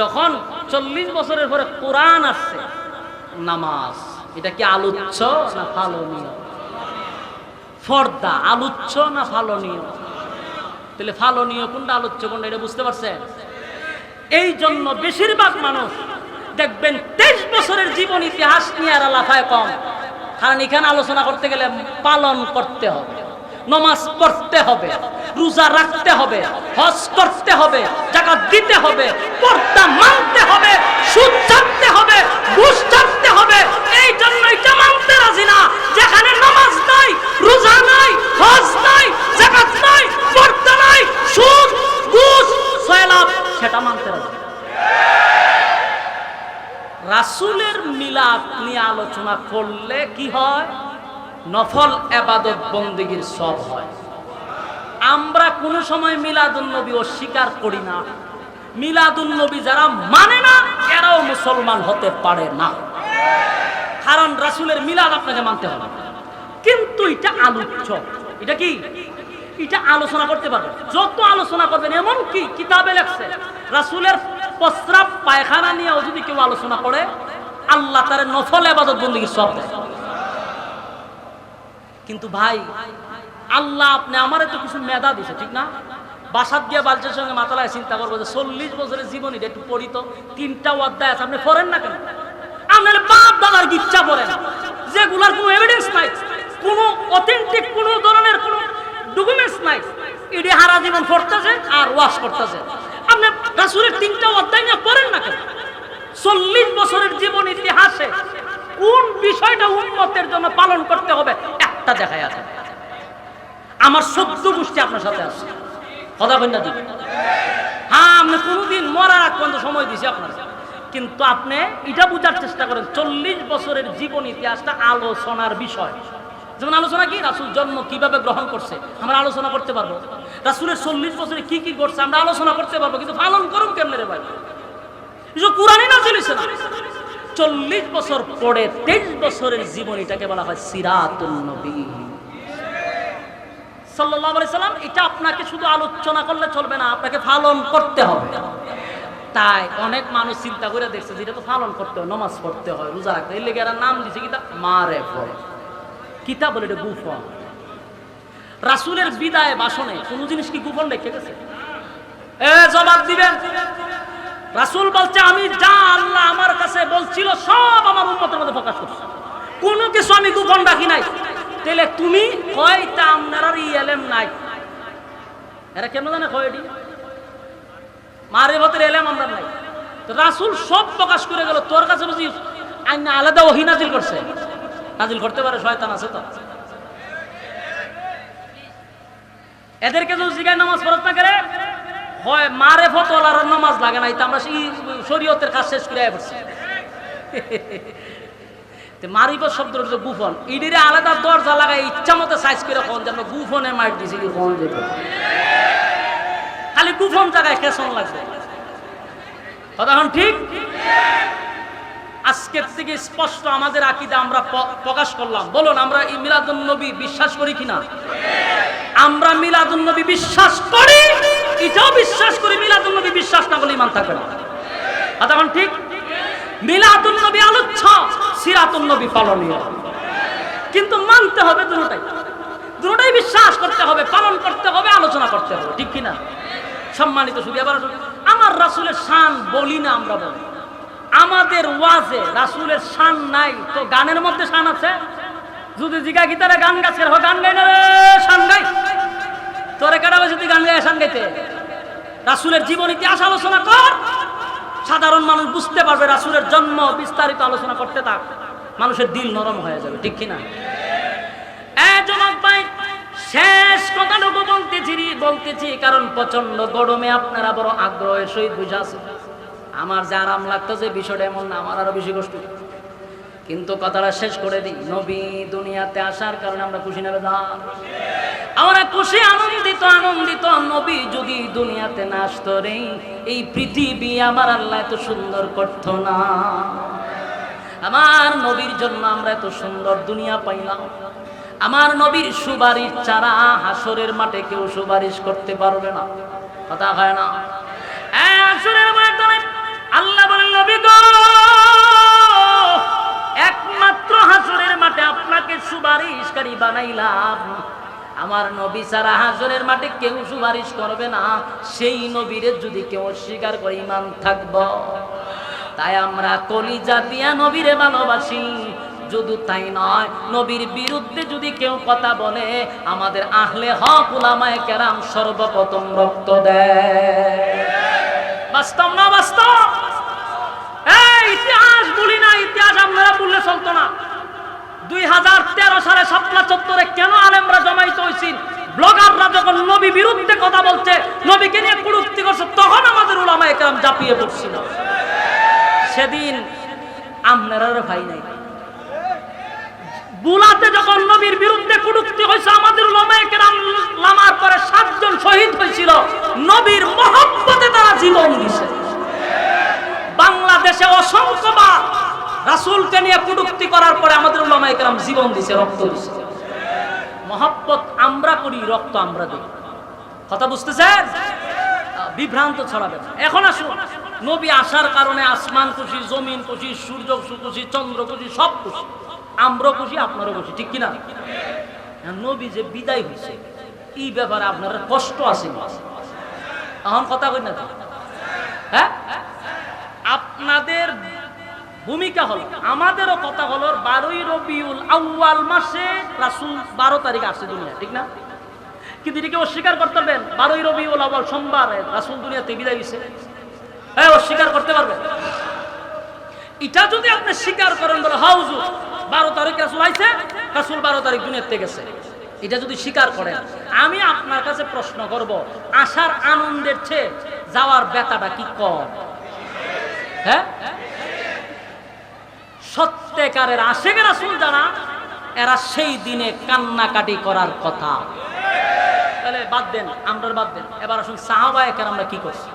যখন চল্লিশ বছরের পরে কোরআন আসছে, নামাজ, এটা কি আলোচ্য না ফালনীয়? ফর্দা, আলোচ্য না ফালনীয়? তাহলে ফালনীয় কোনটা আলোচ্য, কোনটা, এটা বুঝতে পারছেন? এই জন্য বেশিরভাগ মানুষ দেখবেন তেইশ বছরের জীবন ইতিহাস নিয়ে আর লাফায় কম। কারণ এখানে আলোচনা করতে গেলে পালন করতে হবে, নমাজ পড়তে হবে। রোজা রাখতে হবে, হজ করতে হবে, জাকাত দিতে হবে, পর্দা মানতে হবে, সুদ ছাড়তে হবে, ঘুষ ছাড়তে হবে, এই জন্য এটা মানতে রাজি না। যেখানে নামাজ নাই, রোজা নাই, হজ নাই, জাকাত নাই, পর্দা নাই, সুদ, ঘুষ সয়লাভ সেটা মানতে রাজি রাসুলের মিলাদ নিয়ে আলোচনা করলে কি হয়? নফল এবাদত বন্দিগির সব হয়। আমরা কোনো সময় মিলাদুন নবী অস্বীকার করি না। মিলাদুন নবী যারা মানে না, এরাও মুসলমান হতে পারে না। কারণ রাসুলের মিলাদ আপনাকে মানতে হবে। কিন্তু এটা আলোচ্য। এটা কি? এটা আলোচনা করতে পারবে। যত আলোচনা করবেন, এমন কি? কিতাবে লেখছে, রাসুলের প্রস্রাব পায়খানা নিয়েও যদি কেউ আলোচনা করে, আল্লাহ তার নফল আবাদত বন্দীর সব কিন্তু ভাই আল্লাহ আপনি আমার তো কিছু মেধা দিছে, ঠিক না? বাসাত দিয়ে বালচের সঙ্গে মাতালায় চিন্তা করব যে চল্লিশ বছরের জীবনী একটু পড়িত তিনটা অধ্যায় আছে, আপনি পড়েন না কেন? আপনার বাপ দাদার গিচ্ছা পড়েন যেগুলার কোনো এভিডেন্স নাই, কোনো অথেন্টিক কোনো ধরনের কোনো ডকুমেন্টস নাই। এটি হারা জীবন পড়তেছে আর ওয়াশ করতেছে। আপনি রাসুলের তিনটা অধ্যায় না পড়েন না কেন? চল্লিশ বছরের জীবন ইতিহাসে কোন বিষয়টা উন্মতের জন্য পালন করতে হবে, একটা দেখায় আছে। আমার সদ্য গোষ্ঠী আপনার সাথে আছে। কথা বন্যা দিন হ্যাঁ আপনি কোনোদিন মরার আগ পর্যন্ত সময় দিছি আপনার। কিন্তু আপনি এটা বোঝার চেষ্টা করেন, চল্লিশ বছরের জীবন ইতিহাসটা আলোচনার বিষয়। যেমন আলোচনা কি? রাসুল জন্ম কীভাবে গ্রহণ করছে? আমরা আলোচনা করতে পারব। রাসুলের চল্লিশ বছরে কি কি করছে আমরা আলোচনা করতে পারব, কিন্তু পালন করুন কেমনে রে ভাই? কোরআনই না চলেছে না। চল্লিশ বছর পরে তেইশ বছরের জীবনীটাকে বলা হয় সিরাতুল নবী। আলাইহি সাল্লাম, এটা আপনাকে শুধু আলোচনা করলে চলবে না, আপনাকে পালন করতে হবে। তাই অনেক মানুষ চিন্তা করে দেখছে যে এটা তো পালন করতে হয়, নমাজ পড়তে হয়, রোজা রাখতে এর লেগে এরা নাম দিছে কিতাব মারে পড়ে কিতাব বলে এটা? গুফন রাসূলের বিদায় ভাষণে কোনো জিনিস কি গোপন রেখে গেছে? এ জবাব দিবেন। রাসূল বলছে, আমি যা আল্লাহ আমার কাছে বলছিল, সব আমার উম্মতের মধ্যে প্রকাশ করছে। কোনো কিছু আমি গোপন রাখি নাই। তাহলে তুমি কয়টা আপনার আর এলেম নাই? এরা কেন জানে কয় এটি? মারে ভতের এলেম আমরা নাই। তো রাসূল সব প্রকাশ করে গেল, তোর কাছে বুঝি আইনা আলাদা ওহি নাজিল করছে? নাজিল করতে পারে, শয়তান আছে তো। এদেরকে যদি জিগায় নামাজ পড়ত না করে, হয় মারে ফতলার নামাজ লাগে না এটা আমরা সেই শরীয়তের কাজ শেষ করে পড়ছি। মারিব শব্দ হচ্ছে গুফন। ইডিরে আলাদা দরজা লাগাই ইচ্ছা মতো সাইজ করে কোন যেন গুফনে মার দিছি কি কোন যেত। খালি গুফন জায়গায় কেসন লাগবে। কথা ঠিক? আজকের থেকে স্পষ্ট আমাদের আকিদা আমরা প্রকাশ করলাম। বলুন, আমরা এই মিলাদুন নবী বিশ্বাস করি কিনা? আমরা মিলাদুন নবী বিশ্বাস করি? এটাও বিশ্বাস করি মিলাদুন নবী বিশ্বাস না করলে ইমান থাকবে না। কথা ঠিক? মিলাদুন নবী আলোচ্য। সিরাতুন নবী পালনীয়। কিন্তু মানতে হবে দুটোটাই দুটোটাই বিশ্বাস করতে হবে, পালন করতে হবে, আলোচনা করতে হবে, ঠিক কিনা? সম্মানিত শুধু এবার আমার রাসুলের শান বলি না আমরা বলি। আমাদের ওয়াজে রাসুলের শান নাই, তো গানের মধ্যে শান আছে? যদি জিগা গীতারে গান গাছের হোক গান গাই না শান গাই। তোরে কেটা তুই গান গাই শান গাইতে? রাসুলের জীবন ইতিহাস আলোচনা কর। সাধারণ মানুষ বুঝতে পারবে রাসুলের জন্ম বিস্তারিত আলোচনা করতে থাক। মানুষের দিল নরম হয়ে যাবে, ঠিক কিনা? শেষ কথাটুকু বলতেছি বলতেছি, কারণ প্রচণ্ড গরমে আপনারা বড় আগ্রহের সহিত বুঝে আছে আমার যে আরাম লাগতো যে বিষয়টা এমন না, আমার আরও বেশি কষ্ট। কিন্তু কথাটা শেষ করে দিই, নবী দুনিয়াতে আসার কারণে আমরা খুশি নেবে না আমরা খুশি, আনন্দিত আনন্দিত, নবী যদি দুনিয়াতে না আসতো রে, এই পৃথিবী আমার আল্লাহ এত সুন্দর করত না। আমার নবীর জন্য আমরা এত সুন্দর দুনিয়া পাইলাম। আমার নবীর সুপারিশ চারা হাসরের মাঠে কেউ সুপারিশ করতে পারবে না। কথা হয় না। হাসরের মাঠে আল্লাহ বলেন, নবী গো, একমাত্র হাসরের মাঠে আপনাকে সুপারিশকারী বানাইলাম। আমার নবী ছাড়া হাজরের মাঠে কেউ সুপারিশ করবে না। সেই নবীরে যদি কেউ অস্বীকার করে ইমান থাকব। তাই আমরা কলিজা দিয়া নবীরে ভালোবাসি। যদি তাই নয়, নবীর বিরুদ্ধে যদি কেউ কথা বলে, আমাদের আহলে হক উলামায়ে কেরাম সর্বপ্রথম রক্ত দেয়। বাস্তব না বাস্তব? ইতিহাস বলি না, ইতিহাস আপনারা বললে চলতো না। দুই হাজার আমাদের উলামা একরাম বুলাতে যখন নবীর বিরুদ্ধে কুটুক্তি হয়েছে, আমাদের লামার পরে সাতজন শহীদ হয়েছিল। নবীর মহব্বতে তারা জীবন দিছে। বাংলাদেশে অসংখ্যবার রাসূলকে নিয়ে কুটুক্তি করার পরে আমাদের কেরাম জীবন দিছে রক্ত দিছে। মহব্বত আমরা করি রক্ত আমরা দিই। কথা বুঝতেছেন? বিভ্রান্ত ছড়াবে এখন আসুন নবী আসার কারণে আসমান খুশি জমিন খুশি সূর্য খুশি চন্দ্র খুশি সব খুশি। আমরাও খুশি আপনারও খুশি ঠিক কিনা? হ্যাঁ, নবী যে বিদায় হয়েছে এই ব্যাপারে আপনার কষ্ট আছে এখন কথা কই না হ্যাঁ? আপনাদের ভূমিকা হলো। আমাদেরও কথা হলো, বারোই রবিউল আউয়াল মাসে রাসুল বারো তারিখ আসছে দুনিয়া ঠিক না? কিন্তু এটাকে অস্বীকার করতে পারবেন? বারোই রবিউল আউয়াল সোমবার রাসুল দুনিয়াতে বিদায় হয়েছে হ্যাঁ অস্বীকার করতে পারবেন? এটা যদি আপনি স্বীকার করেন, বলে হাউজু বারো তারিখ রাসুল আইছে, রাসুল বারো তারিখ দুনিয়াতে গেছে। এটা যদি স্বীকার করেন, আমি আপনার কাছে প্রশ্ন করব আসার আনন্দের চেয়ে যাওয়ার ব্যথাটা কি কম? হ্যাঁ? সত্যিকারের আশেখের আসুন যারা, এরা সেই দিনে কান্নাকাটি করার কথা। তাহলে বাদ দেন আমরা বাদ দেন। এবার আসুন সাহাবায়কের আমরা কি করছি?